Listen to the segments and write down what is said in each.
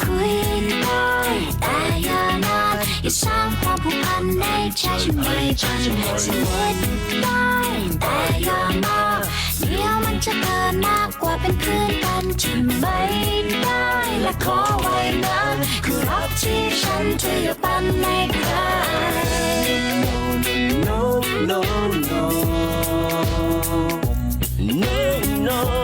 คุยได้แต่อย่านานอย่าสร้างความผูกพันในใจฉันไม่จนสนิทได้แต่อย่ามากเดี๋ยวมันจะเกินมากกว่าเป็นเพื่อนกันที่ไม่ได้และขอไว้นะคือรักที่ฉันจะอย่าปันในใคร no no no no no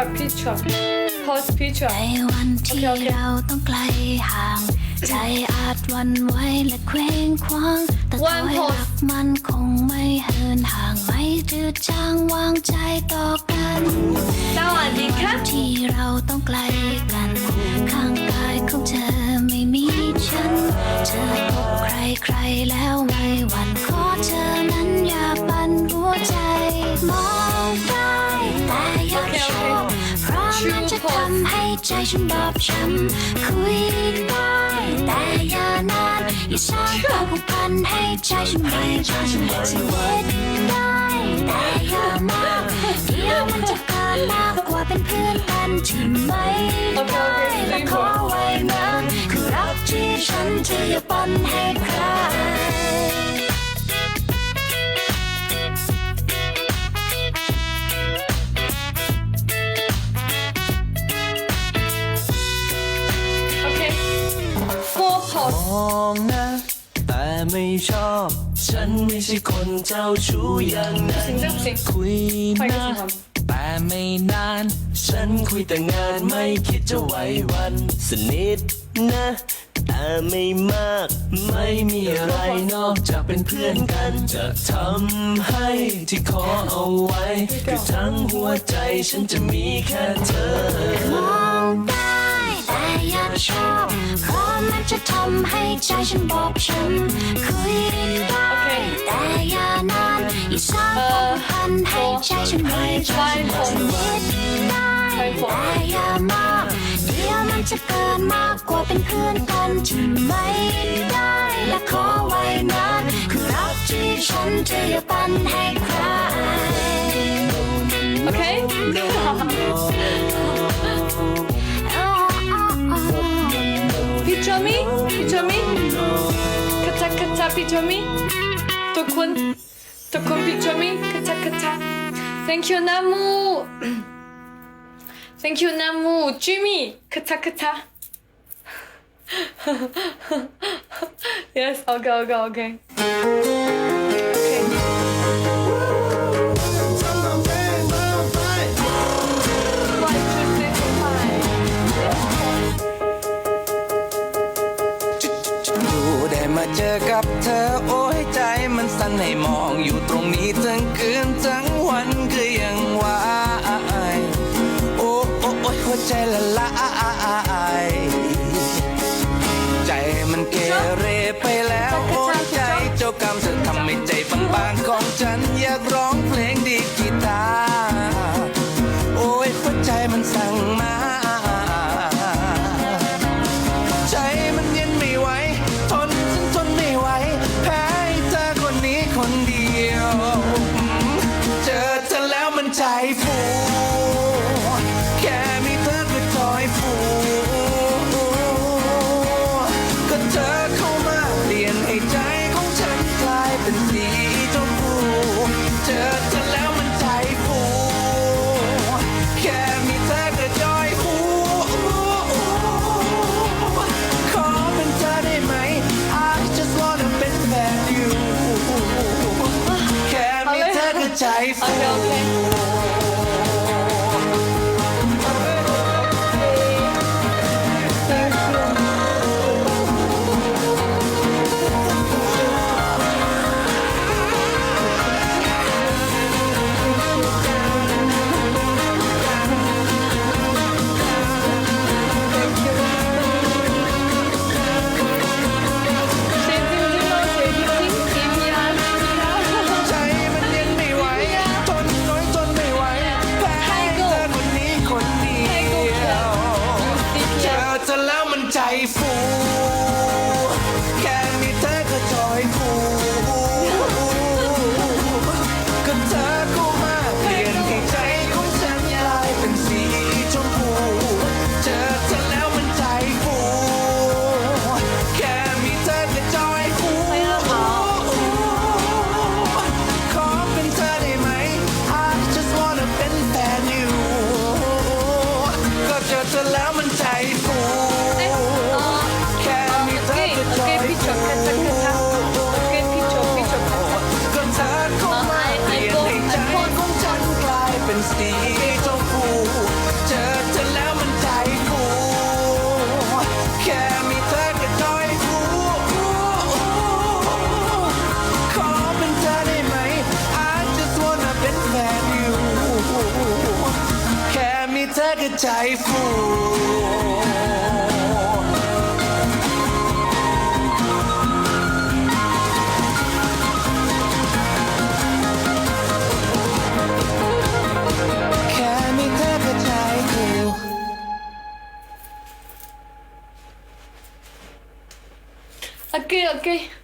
Picture picture Post picture ในวันที่โอเคโอเคเราต้องไกลห่าง ใจอาจหวันไหวและเคว้งคว้าง แต่ค One อย post รักมันคงไม่เหินห่างไม่จืดจางวางใจต่อกันสวัสดีครับที่เราต้องไกลกัน ข้างกายของเธอไม่มีฉัน เธอพบใครใครๆแล้วไม่หวั่นขอเธอนั้นอย่าปันหัวใจ มองได้แต่อย่าชอบเพราะมันทำให้ใจฉันบอบช้ำคุยได้แต่อย่านานอย่าสร้างความผูกพันให้ใจฉันไม่จนสนิทได้แต่อย่ามากเดี๋ยวมันจะเกินมากกว่าเป็นเพื่อนกันที่ไม่ได้และขอไว้นะคือรักที่ฉันจะอย่าปันให้ใคร องนะ แต่ไม่ชอบ ฉันไม่ใช่คนเจ้าชู้อย่างนั้นคุยนะ แต่ไม่นาน ฉันคุยแต่งานไม่คิดจะไหววันสนิทนะแต่ไม่มาก ไม่มีอะไรนอกจากเป็นเพื่อนกัน จะทำให้ที่ขอเอาไว้คือทั้งหัวใจฉันจะมีแค่เธอ ชอบเพราะมันจะทำให้ใจฉันบอบช้ำคุยได้แต่อย่านานอย่าสร้างความผูกพันให้ใจฉันไม่จนสนิทได้แต่อย่ามากเดี๋ยวมันจะเกินมากกว่าเป็นเพื่อนกันที่ไม่ได้และขอไว้นานคือรักที่ฉันจะอย่าปันให้ใคร Okay me กระชากกระชา Thank you นามู Thank you นามู Jimmy กระชากกระชา Yes okay okay okay Okay 在乎，แค่ไม่ได้ไปทายทุก。OK OK。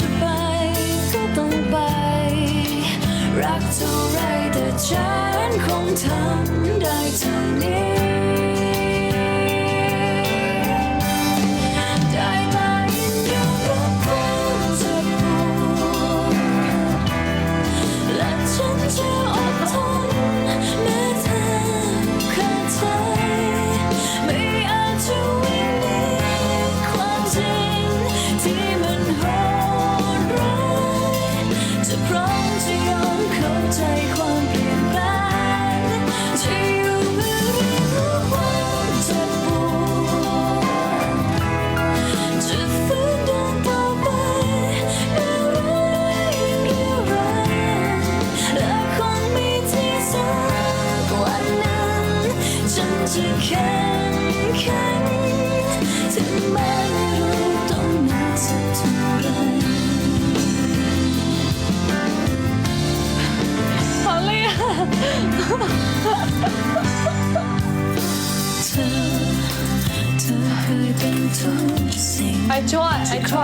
จะไปก็ต้องไป รักเท่าไรแต่ฉันคงทำได้เท่านี้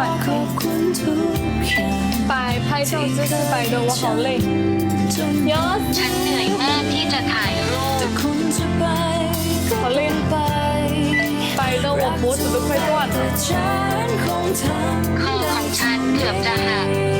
晚课。白拍照姿势摆的我好累。Yes，ฉันเหนื่อยมากที่จะถ่ายรูป好累。摆的我脖子都快断了。คอขเกือบจะหัก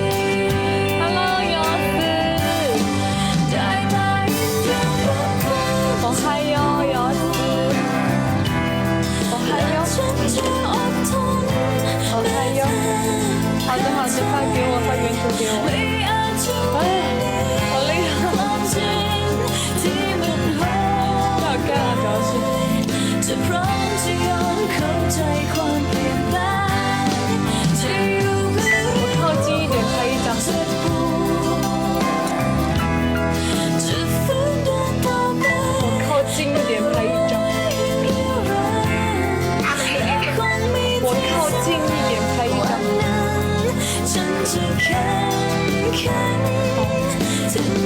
listen.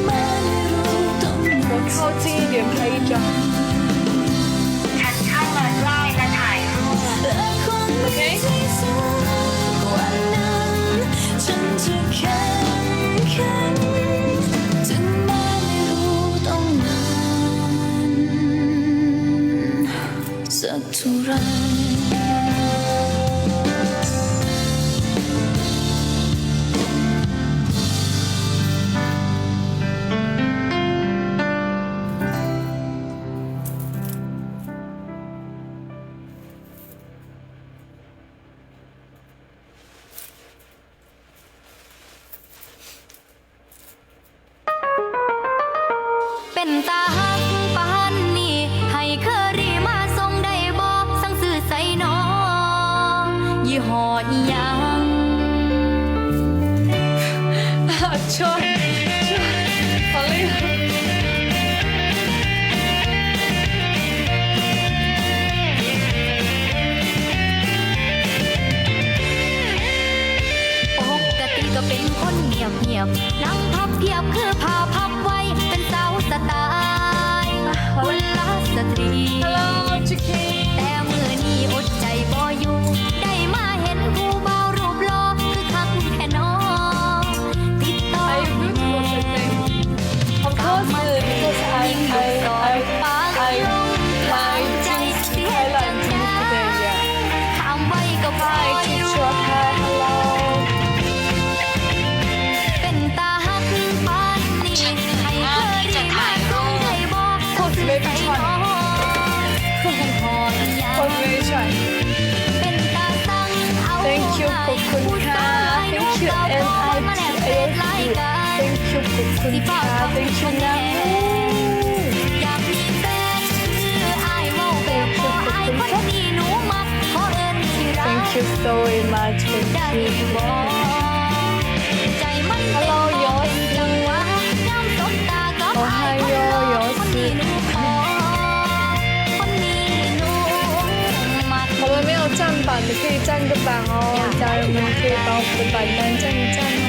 เป็นตาหักปานนี่ให้เคอรี่มาทรงได้บอกสั่งซื้อใส่น้องยี่หออยังช่วยปกติก็เป็นคนเงียบเงียบนั่งพับเพียบคือพา Hello. you ขอบคุณค่ะ Thank you นะ อยากมีแฟนคืออายเว้าแบบบ่อายคนที่หนูมักขอเอิ้นที่รัก Thank you so much ได้ Thank you บ่ใจมันเต้น Hello บ่ Yos เป็นจังหวะย้ำสบตากับอายคนหล่อ Ohio Yos คนที่หนูขอคนนี้หนูมัก 我们没有站板的，可以站个板哦，家人们可以把我们的板单站一站哦。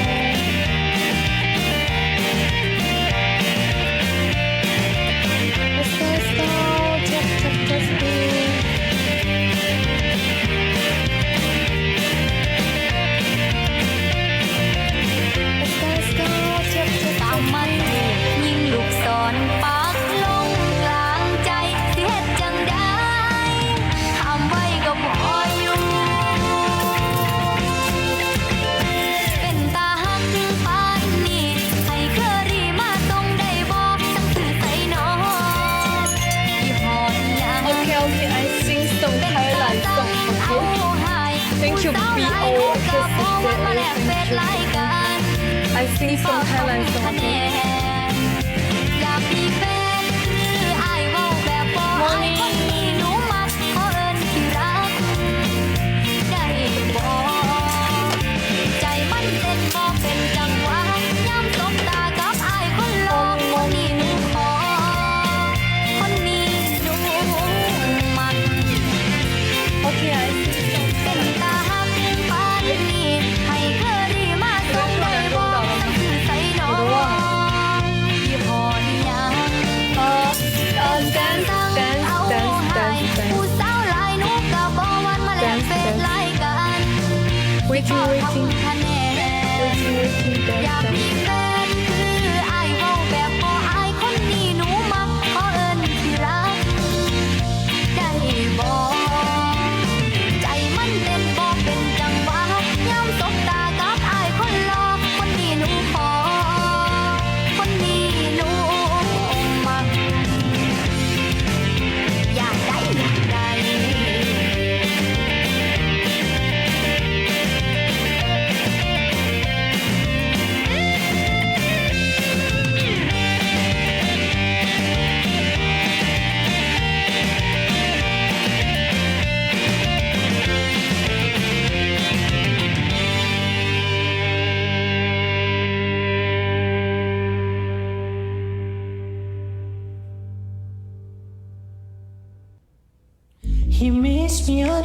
Thank you, ผู้สาวหลาย B.O. ลูกก็บ่ Acoustic ว่ามาแลกเฟซไลน์กัน I sing song Thailand song, ค 只为君贪恋，为君心胆。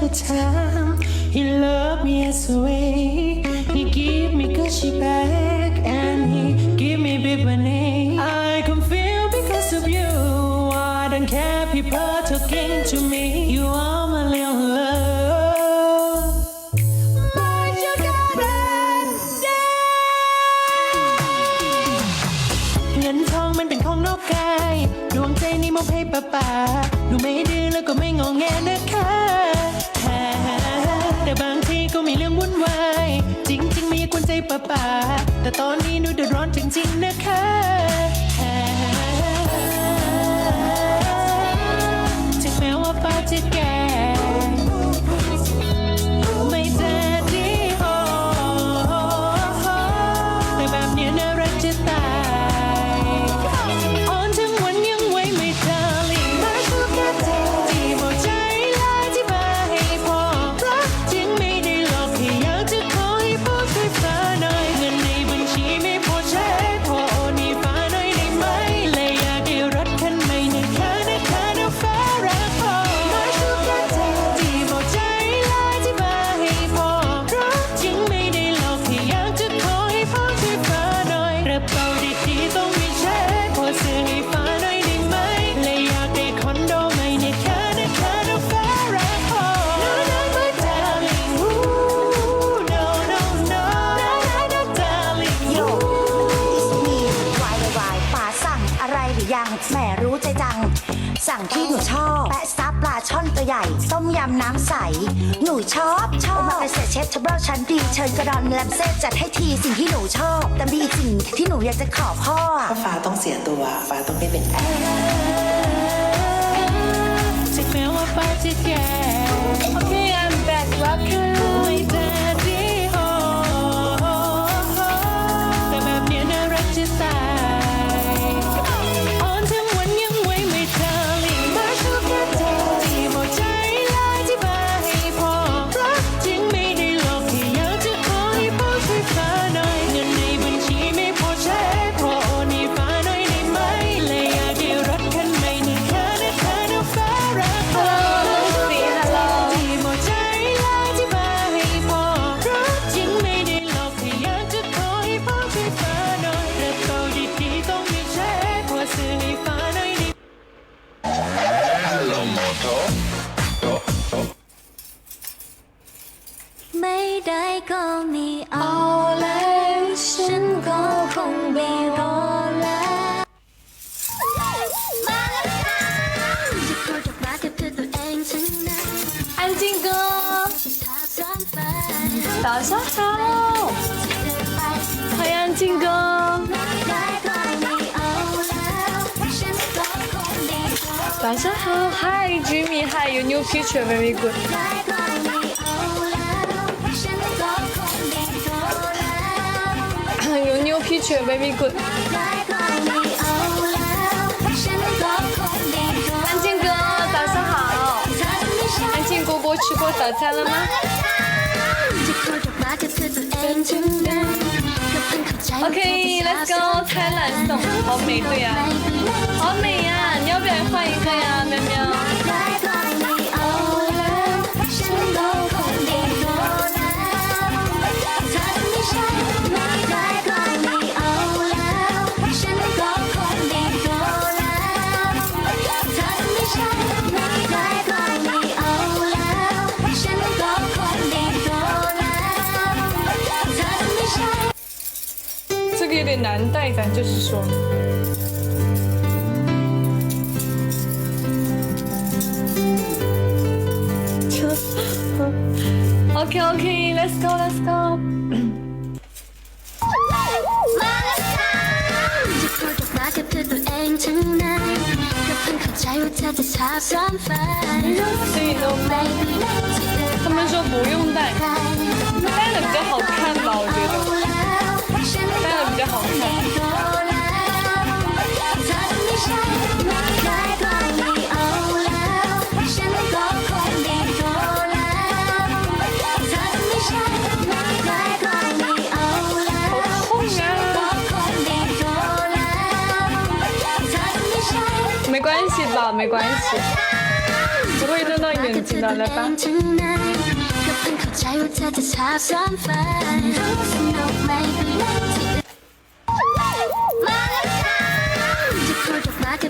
The time. He loved me as a way. He give me Gucci bag and he give me big money. I can feel because of you. I don't care people talking to me. You are my little love. My sugar daddy. เงินทองมันเป็นของนอกกายดวงใจนี่มอบให้ป้าป่าหนูไม่ดื้อแล้วก็ไม่งองแงนะคะ แต่บางทีก็มีเรื่องวุ่นวาย จริงๆไม่อยากวนใจป่าป่าแต่ตอนนี้หนูเดือดร้อนจริง ๆ นะคะฮ่าถึงแม้ว่าฟ้าจะแก่้ำใส หนูชอบชอบมาเป็นเศษเชฟทับเบิลชั้นดีเชิญกระดอนแลมเซ่จัดให้ทีสิ่งที่หนูชอบ แต่มีสิ่งที่หนูอยากจะขอพ่อ ถ้าฟ้าต้องเสียตัวฟ้าต้องไม่เป็นแอร์ถึงแม้ว่าฟ้าจะแก่ Okay I'm back rocker ได้ก็มีเอาแล้วฉันก็คงไม่รอแล้วมาแล้วค่ะหยิบโทรศัพท์มาเก็บเธอตัวเองฉันนั้นอันจริงก็ถ้าซ้อนไปสาวชอบเราพยานจริงก็ Hi Jimmy, hi, your new feature, very good. 很有 new picture baby good。安静哥，早上好。安静姑姑吃过早餐了吗？OK，Let's、okay, go，好美对呀、好美呀、你要不要换一个呀、喵喵。有点难带，咱就是说。OK OK，Let's go，Let's go。他们说不用带，带了比较好。没关系吧，没关系，不会弄到眼睛的，来吧。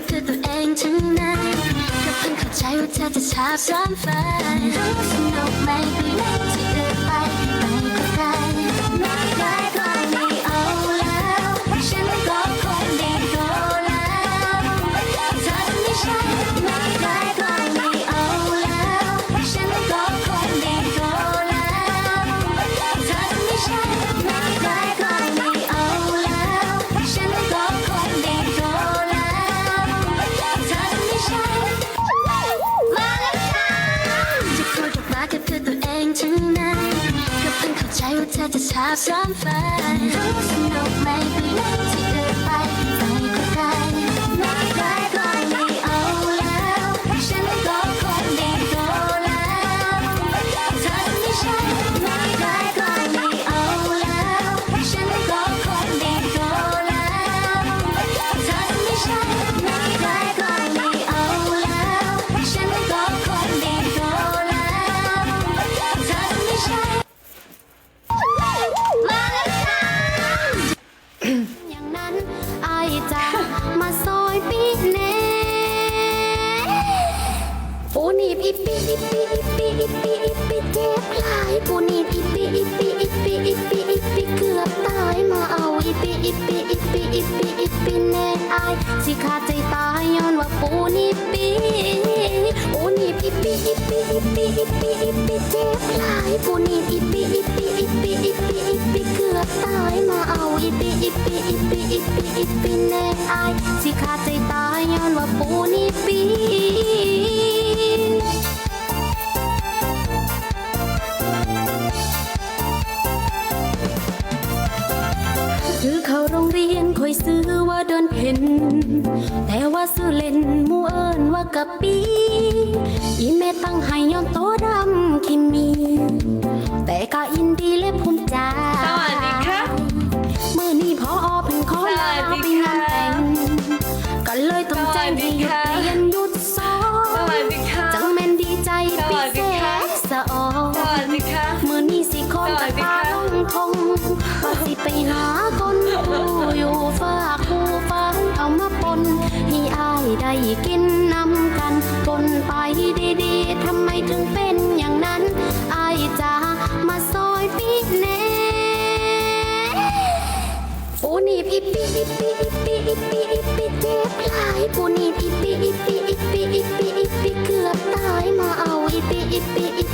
กมากับเธอตัวเองทั้งนั้นก็เพิ่งเข้าใจว่าเธอจะชอบซ้อนฝันรู้สนุกไหม่เป็นไรที่เดินไป เข้าใจว่าเธอจะชอบซ้อนฝันรู้สนุกไม่เป็นไรที่อื่น ปีอีปีอีปีอีปีอีปีเกือบตายมาเอาอีปีอีปีอีปีอีปีอีปีแน่อายสิขาดใจตายย้อนว่าปูนีบปีปูนีบอีปีอีปีอีปีอีปีอีปีเจ็บหลายปูนีบอีปีอีปีอีปีอีปีอีปีเกือบตายมาเอาอีปีอีปีอีปีอีปีอีปีแน่อายสิขาดใจตายย้อนว่าปูนีบปี เดินเพ่นแต่ว่าซื้อเล่นมูเอิญว่ากะปีอีเมตั้งให้ย้อนโตดำคิมมีแต่ก็อินดีและภูมิ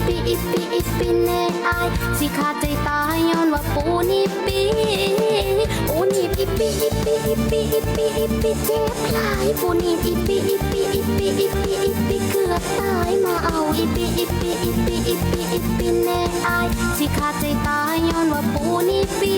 ปีอีปีอีปีอีปีแน่อายสิขาดใจตายย้อนว่าปูนีบปีปูนีบอีปีอีปีอีปีอีปีอีปีเจ็บหลายปูนีบอีปีอีปีอีปีอีปีอีปีเกือบตายมาเอาอีปีอีปีอีปีอีปีอีปีแน่อายสิขาดใจตายย้อนว่าปูนีบปี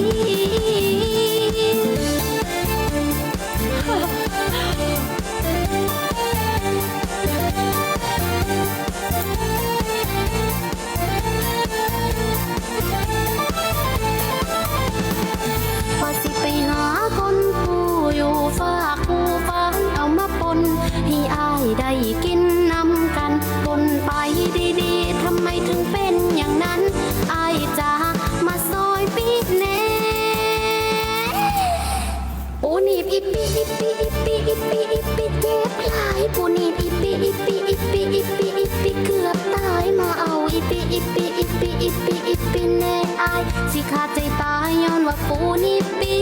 ปีอีปีอีปีอีปีปีเจ็บหลายปูนีบอีปีอีปีอีปีอีปีอีปีเกือบตายมาเอาอีปีอีปีอีปีอีปีอีปีแน่อายสิขาดใจตายย้อนว่าปูนีบปี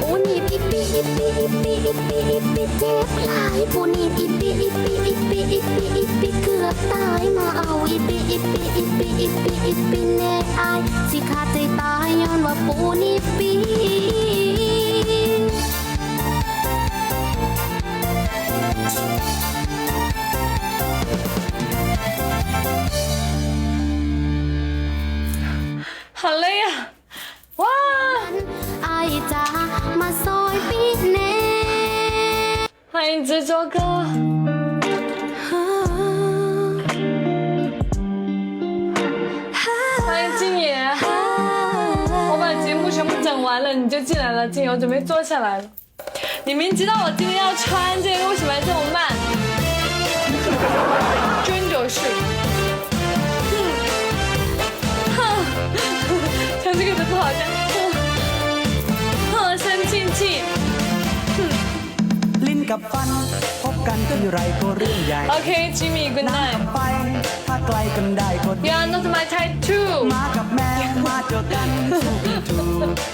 ปูนีบอีปีอีปีอีปีอีปีอีปีเจ็บหลายปูนีบอีปีอีปีอีปีอีปีอีปีเกือบตายมาเอาอีปีอีปีอีปีอีปีอีปีแน่อายสิขาดใจตายย้อนว่าปูนีบปี อายจะมาซอยปีแน่ 欢迎这首歌。欢迎静野，我把节目全部整完了，你就进来了。静野，我准备坐下来了。你明知道我今天要穿这个，为什么还这么慢？真的是， กับฟัน พบกันที่ไรก็เรื่องใหญ่ OK Jimmy，Good น้ำ night กับไฟถ้าไกลกันได้ก็ดี You are not my type too。มากับแมวมาเจอกันสู้กันถูก